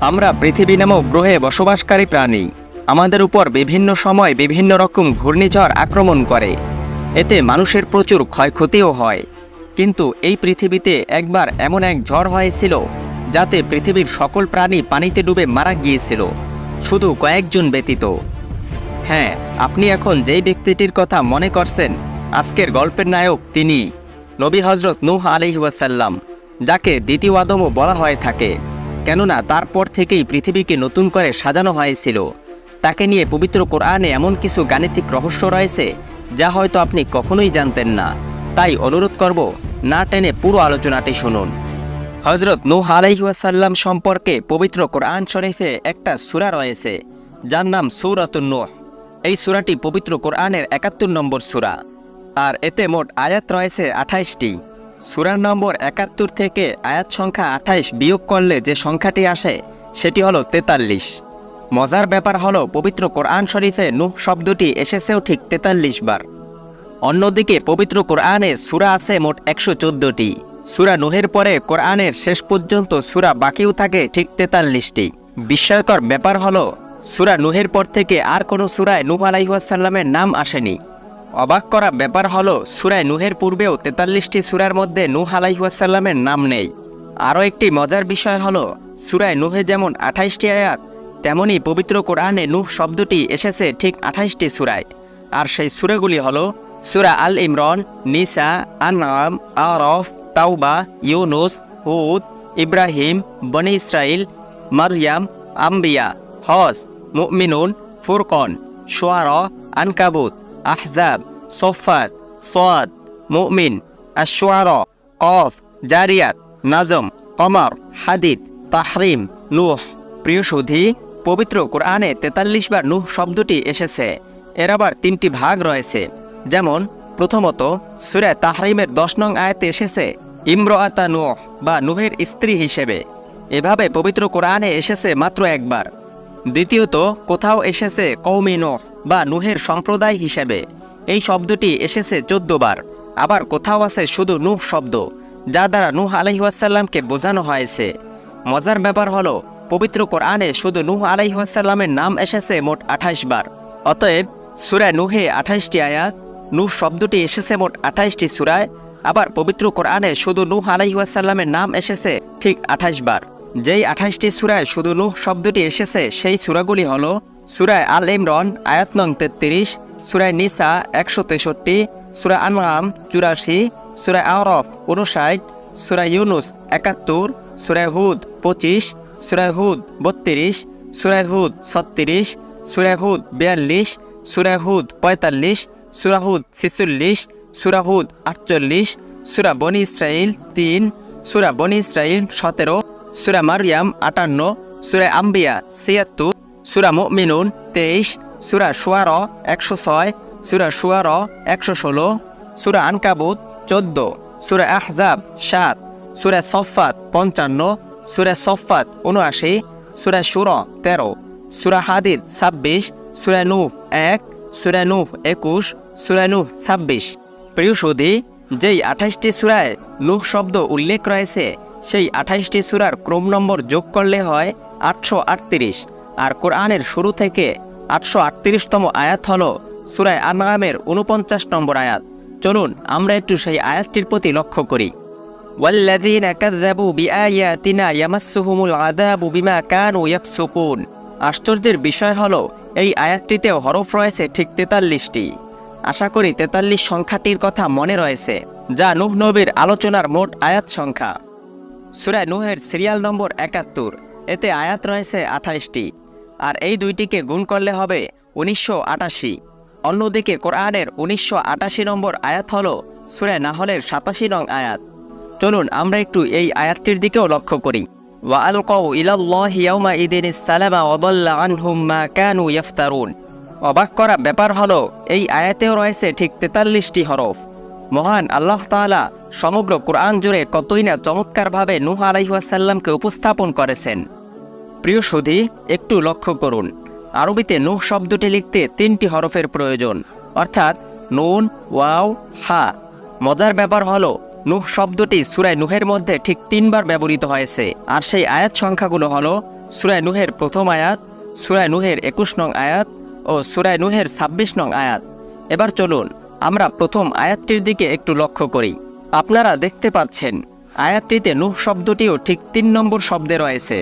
আমরা পৃথিবী নামক গ্রহে বসবাসকারী প্রাণী। আমাদের উপর বিভিন্ন সময় বিভিন্ন রকম ঘূর্ণিঝড় আক্রমণ করে। এতে মানুষের প্রচুর ক্ষয়ক্ষতিও হয়। কিন্তু এই পৃথিবীতে একবার এমন এক ঝড় হয়েছিল, যাতে পৃথিবীর সকল প্রাণী পানিতে ডুবে মারা গিয়েছিল, শুধু কয়েকজন ব্যতীত। হ্যাঁ আপনি এখন যেই ব্যক্তিটির কথা মনে করছেন, আজকের গল্পের নায়ক তিনি, নবী হজরত নূহ আলহিউসাল্লাম যাকে দ্বিতীয় আদমও বলা হয়ে থাকে। কেননা তারপর থেকেই পৃথিবীকে নতুন করে সাজানো হয়েছিল। তাকে নিয়ে পবিত্র কোরআনে এমন কিছু গাণিতিক রহস্য রয়েছে, যা হয়তো আপনি কখনোই জানতেন না। তাই অনুরোধ করব, না টেনে পুরো আলোচনাটি শুনুন। হজরত নূহ আলাইহাসাল্লাম সম্পর্কে পবিত্র কোরআন শরীফে একটা সূরা রয়েছে, যার নাম সূরাতুন নূহ। এই সূরাটি পবিত্র কোরআনের একাত্তর নম্বর সূরা, আর এতে মোট আয়াত রয়েছে আঠাইশটি। সূরার নম্বর একাত্তর থেকে আয়াত সংখ্যা আঠাইশ বিয়োগ করলে যে সংখ্যাটি আসে, সেটি হলো তেতাল্লিশ। মজার ব্যাপার হলো, পবিত্র কোরআন শরীফে নূহ শব্দটি এসেছেও ঠিক তেতাল্লিশ বার। অন্যদিকে পবিত্র কোরআনে সূরা আছে মোট একশো চোদ্দটি। সুরা নুহের পরে কোরআনের শেষ পর্যন্ত সুরা বাকিও থাকে ঠিক তেতাল্লিশটি। বিস্ময়কর ব্যাপার হলো, সুরা নুহের পর থেকে আর কোনো সূরায় নূহ আলাইহাসাল্লামের নাম আসেনি। অবাক করা ব্যাপার হলো, সুরায় নুহের পূর্বেও তেতাল্লিশটি সুরার মধ্যে নূহ আলাইহাসাল্লামের নাম নেই। আরও একটি মজার বিষয় হলো, সুরায় নুহে যেমন আঠাইশটি আয়াত, তেমনি পবিত্র কোরআনে নূহ শব্দটি এসেছে ঠিক আঠাইশটি সুরায়। আর সেই সূরাগুলি হলো, সূরা আল ইমরন, নিসা, আনআম, আরফ, তাওবা, ইউনুস, হুদ, ইব্রাহিম, বনি ইসরাইল মারিয়াম আম্বিয়া, হজ, মুমিনুন, ফুরকন, শোয়ার, আনকাবুত। আহজাব, সোফাত, সোয়াদ, মুমিন আশোয়ার কফ, জারিয়াত, নাজম, কমর, হাদিদ, তাহরিম, নুহ। প্রিয় সুধী, পবিত্র কোরআনে তেতাল্লিশ বার নূহ শব্দটি এসেছে। এর আবার তিনটি ভাগ রয়েছে। যেমন, প্রথমত, সুরে তাহরিমের দশ নং আয়াতে এসেছে, ইমরাতা নূহ বা নুহের স্ত্রী হিসেবে। এভাবে পবিত্র কোরআনে এসেছে মাত্র একবার। দ্বিতীয়ত, কোথাও এসেছে কৌমি নোহ বা নুহের সম্প্রদায় হিসেবে। এই শব্দটি এসেছে চোদ্দ বার। আবার কোথাও আছে শুধু নুহ শব্দ, যা দ্বারা নূহ আলহিহাসাল্লামকে বোঝানো হয়েছে। মজার ব্যাপার হলো, পবিত্র কোরআনে শুধু নূহ আলাইহাসাল্লামের নাম এসেছে মোট আঠাইশ বার। অতএব সুরায় নুহে আঠাইশটি আয়াত, নুহ শব্দটি এসেছে মোট আঠাইশটি সুরায়, আবার পবিত্র কোরআনে শুধু নূহ আলাইহাসাল্লামের নাম এসেছে ঠিক আঠাইশ বার। যেই আঠাইশটি সুরায় শুধু নূহ শব্দটি এসেছে, সেই সুরাগুলি হল সুরায় আল ইমরন, আয়াত নং তেত্রিশ, সুরায় নিসা একশো তেষট্টি সুরা আনরাম চুরাশি, সুরায় আরফ উনষাট সুরায় ইউনুস একাত্তর, সুরায় হুদ পঁচিশ, সুরায় হুদ বত্রিশ, সুরায় হুদ ছত্রিশ, সুরায় হুদ বিয়াল্লিশ, সুরায় হুদ পঁয়তাল্লিশ সুরা হুদ ছেচল্লিশ সুরা হুদ আটচল্লিশ সুরা বনি ইসরাইল তিন সুরা বনি ইসরাইল সতেরো সুরা মারিয়াম আটান্ন সুরা আম্বিয়া ছিয়াত্তর সুরা মুমিনুন তেইশ সুরা সুয়ার একশো ছয় সুরা সুয়ার একশো ষোলো সুরা আনকাবুত চোদ্দ সুরা আহজাব সাত সুরা সফাত পঞ্চান্ন সুরা সফাত উনআশি সুরা সুর তেরো সুরা হাদিদ ছাব্বিশ সুরা নূহ এক সুরা নূহ একুশ সুরা নূহ ছাব্বিশ প্রিয় সুদী, যেই আঠাইশটি সুরায় নূহ শব্দ উল্লেখ রয়েছে সেই আঠাইশটি সুরার ক্রম নম্বর যোগ করলে হয় আটশো আটত্রিশ। আর কোরআনের শুরু থেকে আটশো আটত্রিশতম আয়াত হল সুরায় আনগামের উনপঞ্চাশ নম্বর আয়াত। চলুন, আমরা একটু সেই আয়াতটির প্রতি লক্ষ্য করি। আশ্চর্যের বিষয় হলো, এই আয়াতটিতেও হরফ রয়েছে ঠিক তেতাল্লিশটি। আশা করি তেতাল্লিশ সংখ্যাটির কথা মনে রয়েছে, যা নূহ নবীর আলোচনার মোট আয়াত সংখ্যা। সুরায় নুহের সিরিয়াল নম্বর একাত্তর। এতে আয়াত রয়েছে আঠাইশটি, আর এই দুইটিকে গুণ করলে হবে উনিশশো আটাশি। অন্যদিকে কোরআনের উনিশশো আটাশি নম্বর আয়াত হল সুরায় নাহলের সাতাশি নং আয়াত। চলুন আমরা একটু এই আয়াতটির দিকেও লক্ষ্য করি। অবাক করা ব্যাপার হলো, এই আয়াতেও রয়েছে ঠিক তেতাল্লিশটি হরফ। মহান আল্লাহ তাআলা সমগ্র কোরআন জুড়ে কতই না চমৎকারভাবে নূহ আলাইহাসাল্লামকে উপস্থাপন করেছেন। প্রিয় সুধী, একটু লক্ষ্য করুন। আরবিতে নুহ শব্দটি লিখতে তিনটি হরফের প্রয়োজন। অর্থাৎ নুন, ওয়াও, হা। মজার ব্যাপার হলো, নুহ শব্দটি সুরায় নুহের মধ্যে ঠিক তিনবার ব্যবহৃত হয়েছে। আর সেই আয়াত সংখ্যাগুলো হলো সুরায় নুহের প্রথম আয়াত সুরায় নুহের একুশ নং আয়াত ও সুরায় নুহের ছাব্বিশ নং আয়াত। এবার চলুন। আমরা প্রথম আয়াতটির দিকে একটু লক্ষ্য করি। আপনারা দেখতে পাচ্ছেন, আয়াতটিতে নুহ শব্দটিও ঠিক তিন নম্বর শব্দে রয়েছে।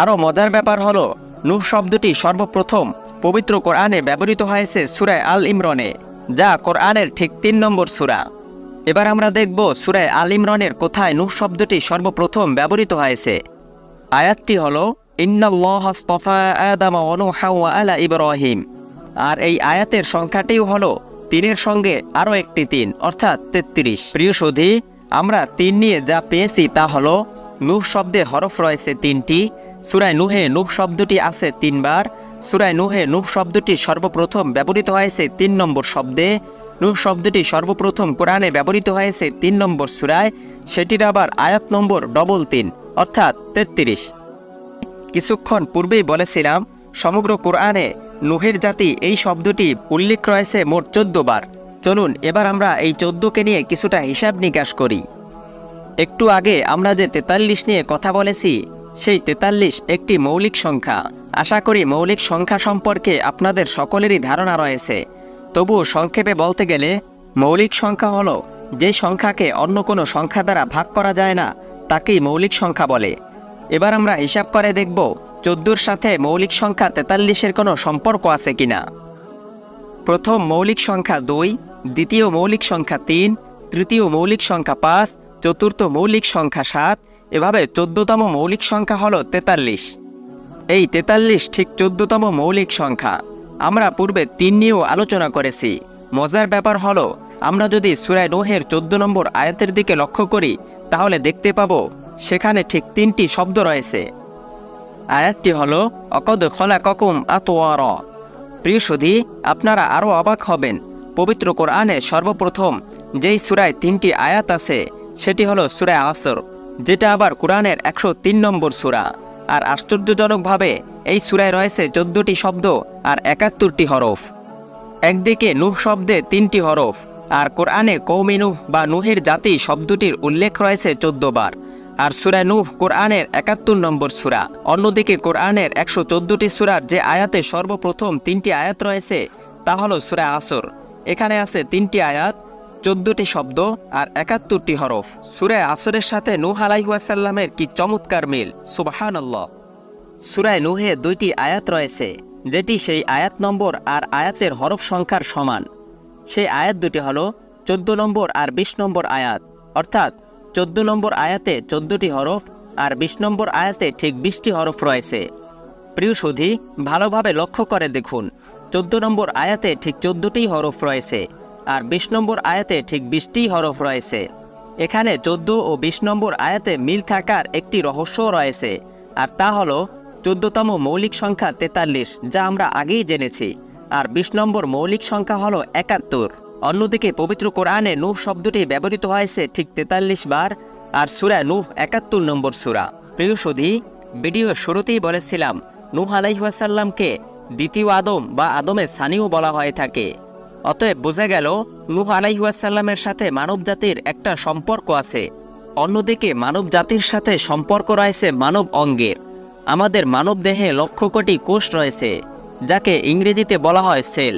আরও মজার ব্যাপার হলো, নুহ শব্দটি সর্বপ্রথম পবিত্র কোরআনে ব্যবহৃত হয়েছে সুরায় আল ইমরনে, যা কোরআনের ঠিক তিন নম্বর সুরা। এবার আমরা দেখব সুরায় আল ইমরনের কোথায় নুহ শব্দটি সর্বপ্রথম ব্যবহৃত হয়েছে। আয়াতটি হল আস্তাফা আদামা আলা ইব্রাহিম। আর এই আয়াতের সংখ্যাটিও হলো তিনের সঙ্গে আরও একটি তিন, অর্থাৎ তেত্রিশ। প্রিয় সুধী, আমরা তিন নিয়ে যা পেয়েছি তা হলো, নুহ শব্দে হরফ রয়েছে তিনটি, সুরায় নুহে নুহ শব্দটি আছে তিনবার, সুরায় নুহে নুহ শব্দটি সর্বপ্রথম ব্যবহৃত হয়েছে তিন নম্বর শব্দে, নুহ শব্দটি সর্বপ্রথম কোরআনে ব্যবহৃত হয়েছে তিন নম্বর সুরায়, সেটির আবার আয়াত নম্বর ডবল তিন, অর্থাৎ তেত্রিশ। কিছুক্ষণ পূর্বেই বলেছিলাম সমগ্র কোরআনে নুহের জাতি এই শব্দটি উল্লেখ রয়েছে মোট চোদ্দ বার চলুন, এবার আমরা এই চোদ্দকে নিয়ে কিছুটা হিসাব নিকাশ করি। একটু আগে আমরা যে তেতাল্লিশ নিয়ে কথা বলেছি, সেই তেতাল্লিশ একটি মৌলিক সংখ্যা। আশা করি মৌলিক সংখ্যা সম্পর্কে আপনাদের সকলেরই ধারণা রয়েছে। তবুও সংক্ষেপে বলতে গেলে, মৌলিক সংখ্যা হলো যে সংখ্যাকে অন্য কোনো সংখ্যা দ্বারা ভাগ করা যায় না, তাকেই মৌলিক সংখ্যা বলে। এবার আমরা হিসাব করে দেখব চোদ্দোর সাথে মৌলিক সংখ্যা তেতাল্লিশের কোনো সম্পর্ক আছে কিনা? প্রথম মৌলিক সংখ্যা দুই, দ্বিতীয় মৌলিক সংখ্যা তিন, তৃতীয় মৌলিক সংখ্যা পাঁচ, চতুর্থ মৌলিক সংখ্যা সাত, এভাবে চোদ্দতম মৌলিক সংখ্যা হলো তেতাল্লিশ। এই তেতাল্লিশ ঠিক চোদ্দতম মৌলিক সংখ্যা। আমরা পূর্বে তিন নিয়েও আলোচনা করেছি। মজার ব্যাপার হলো, আমরা যদি সুরায় নোহের চোদ্দ নম্বর আয়াতের দিকে লক্ষ্য করি, তাহলে দেখতে পাবো, সেখানে ঠিক তিনটি শব্দ রয়েছে। আয়াতটি হল, অকদ খলা ককুম আতোয়ার প্রিয় সুধী, আপনারা আরও অবাক হবেন। পবিত্র কোরআনে সর্বপ্রথম যেই সুরায় তিনটি আয়াত আছে, সেটি হলো সুরায় আসর, যেটা আবার কোরআনের একশো তিন নম্বর সুরা। আর আশ্চর্যজনকভাবে এই সুরায় রয়েছে চোদ্দটি শব্দ আর একাত্তরটি হরফ। একদিকে নুহ শব্দে তিনটি হরফ, আর কোরআনে কৌমিনুহ বা নুহের জাতি শব্দটির উল্লেখ রয়েছে চোদ্দ বার আর সুরা নুহ কোরআনের একাত্তর নম্বর সুরা। অন্যদিকে কোরআনের একশো চোদ্দটি সুরার যে আয়াতে সর্বপ্রথম তিনটি আয়াত রয়েছে, তা হল সুরা আসর। এখানে আছে তিনটি আয়াত, চোদ্দটি শব্দ আর একাত্তরটি হরফ। সুরায় আসরের সাথে নূহ আলাইহাসাল্লামের কি চমৎকার মিল? সুবাহানল্লাহ। সুরায় নুহে দুইটি আয়াত রয়েছে, যেটি সেই আয়াত নম্বর আর আয়াতের হরফ সংখ্যার সমান। সেই আয়াত দুটি হল চোদ্দ নম্বর আর বিশ নম্বর আয়াত। অর্থাৎ চোদ্দ নম্বর আয়াতে চোদ্দটি হরফ আর বিশ নম্বর আয়াতে ঠিক বিশটি হরফ রয়েছে। প্রিয় সুধি, ভালোভাবে লক্ষ্য করে দেখুন। চোদ্দ নম্বর আয়াতে ঠিক চোদ্দটি হরফ রয়েছে আর বিশ নম্বর আয়াতে ঠিক বিশটি হরফ রয়েছে। এখানে চোদ্দ ও বিশ নম্বর আয়াতে মিল থাকার একটি রহস্য রয়েছে। আর তা হলো, চোদ্দতম মৌলিক সংখ্যা তেতাল্লিশ, যা আমরা আগেই জেনেছি। আর বিশ নম্বর মৌলিক সংখ্যা হলো একাত্তর। অন্যদিকে পবিত্র কোরআনে নূহ শব্দটি ব্যবহৃত হয়েছে ঠিক তেতাল্লিশ বার আর সুরা নূহ একাত্তর নম্বর সুরা। প্রিয় সুধী, ভিডিওর শুরুতেই বলেছিলাম, নূহ আলাইহাসাল্লামকে দ্বিতীয় আদম বা আদমের সানিও বলা হয়ে থাকে। অতএব বোঝা গেল, নূহ আলাইহাসাল্লামের সাথে মানব জাতির একটা সম্পর্ক আছে। অন্যদিকে মানব জাতির সাথে সম্পর্ক রয়েছে মানব অঙ্গের। আমাদের মানব দেহে লক্ষ কোটি কোষ রয়েছে, যাকে ইংরেজিতে বলা হয় সেল।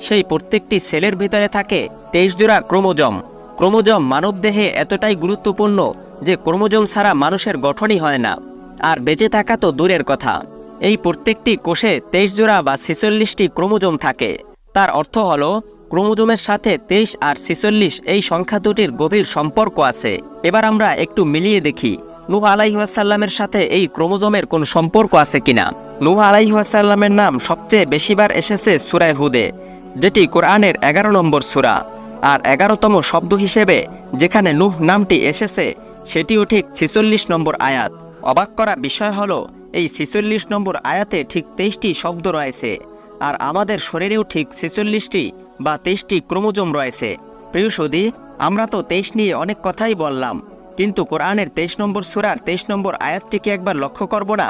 সেই প্রত্যেকটি সেলের ভিতরে থাকে তেইশ জোড়া ক্রোমোজম। ক্রোমোজম মানবদেহে এতটাই গুরুত্বপূর্ণ যে ক্রোমোজম ছাড়া মানুষের গঠনই হয় না। আর বেঁচে থাকা তো দূরের কথা। এই প্রত্যেকটি কোষে তেইশ জোড়া বা ছেচল্লিশটি ক্রোমোজোম থাকে। তার অর্থ হল, ক্রোমোজোমের সাথে তেইশ আর ছেচল্লিশ এই সংখ্যা দুটির গভীর সম্পর্ক আছে। এবার আমরা একটু মিলিয়ে দেখি, নূহ আলাইহাসাল্লামের সাথে এই ক্রোমোজোমের কোন সম্পর্ক আছে কিনা। নূহ আলাইহাসাল্লামের নাম সবচেয়ে বেশিবার এসেছে সুরায় হুদে। যেটি কোরআনের এগারো নম্বর সুরা আর এগারোতম শব্দ হিসেবে যেখানে নুহ নামটি এসেছে, সেটিও ঠিক ছেচল্লিশ নম্বর আয়াত। অবাক করা বিষয় হলো, এই ছেচল্লিশ নম্বর আয়াতে ঠিক তেইশটি শব্দ রয়েছে আর আমাদের শরীরেও ঠিক ছেচল্লিশটি বা তেইশটি ক্রোমোজোম রয়েছে। প্রিয় সদী আমরা তো তেইশ নিয়ে অনেক কথাই বললাম, কিন্তু কোরআনের তেইশ নম্বর সুরার তেইশ নম্বর আয়াতটিকে একবার লক্ষ্য করব না।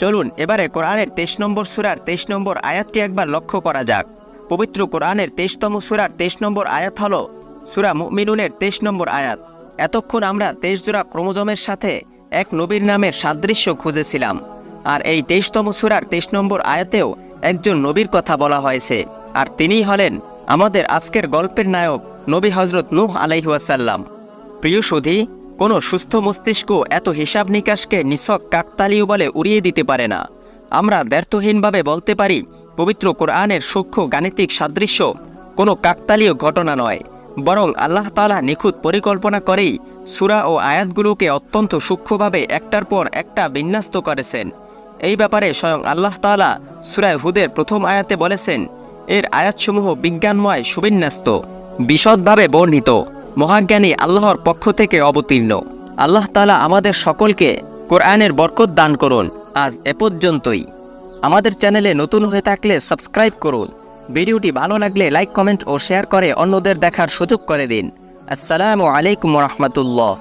চলুন, এবারে কোরআনের তেইশ নম্বর সুরার তেইশ নম্বর আয়াতটি একবার লক্ষ্য করা যাক। পবিত্র কোরআনের তেইশতম সুরার তেইশ নম্বর আয়াত হল সুরা মুমিনুনের তেইশ নম্বর আয়াত। এতক্ষণ আমরা তেইশ জোড়া ক্রোমোজমের সাথে এক নবীর নামের সাদৃশ্য খুঁজেছিলাম। আর এই তেইশতম সুরার তেইশ নম্বর আয়াতেও একজন নবীর কথা বলা হয়েছে। আর তিনিই হলেন আমাদের আজকের গল্পের নায়ক নবী হজরত নূহ আলাইহাসাল্লাম প্রিয় সুধী, কোনো সুস্থ মস্তিষ্ক এত হিসাব নিকাশকে নিছক কাকতালীয় বলে উড়িয়ে দিতে পারে না। আমরা ব্যর্থহীনভাবে বলতে পারি পবিত্র কোরআনের সূক্ষ্ম গাণিতিক সাদৃশ্য কোনো কাকতালীয় ঘটনা নয়, বরং আল্লাহ তালা নিখুঁত পরিকল্পনা করেই সুরা ও আয়াতগুলোকে অত্যন্ত সূক্ষ্মভাবে একটার পর একটা বিন্যস্ত করেছেন। এই ব্যাপারে স্বয়ং আল্লাহ তাআলা সূরায় হুদের প্রথম আয়াতে বলেছেন, এর আয়াতসমূহ বিজ্ঞানময় সুবিন্যস্ত, বিশদভাবে বর্ণিত, মহাজ্ঞানী আল্লাহর পক্ষ থেকে অবতীর্ণ। আল্লাহ তালা আমাদের সকলকে কোরআনের বরকত দান করুন। আজ এ পর্যন্তই। আমাদের চ্যানেলে নতুন হয়ে থাকলে সাবস্ক্রাইব করুন। ভিডিওটি ভালো লাগলে লাইক, কমেন্ট ও শেয়ার করে অন্যদের দেখার সুযোগ করে দিন। আসসালামু আলাইকুম রহমতুল্লাহ।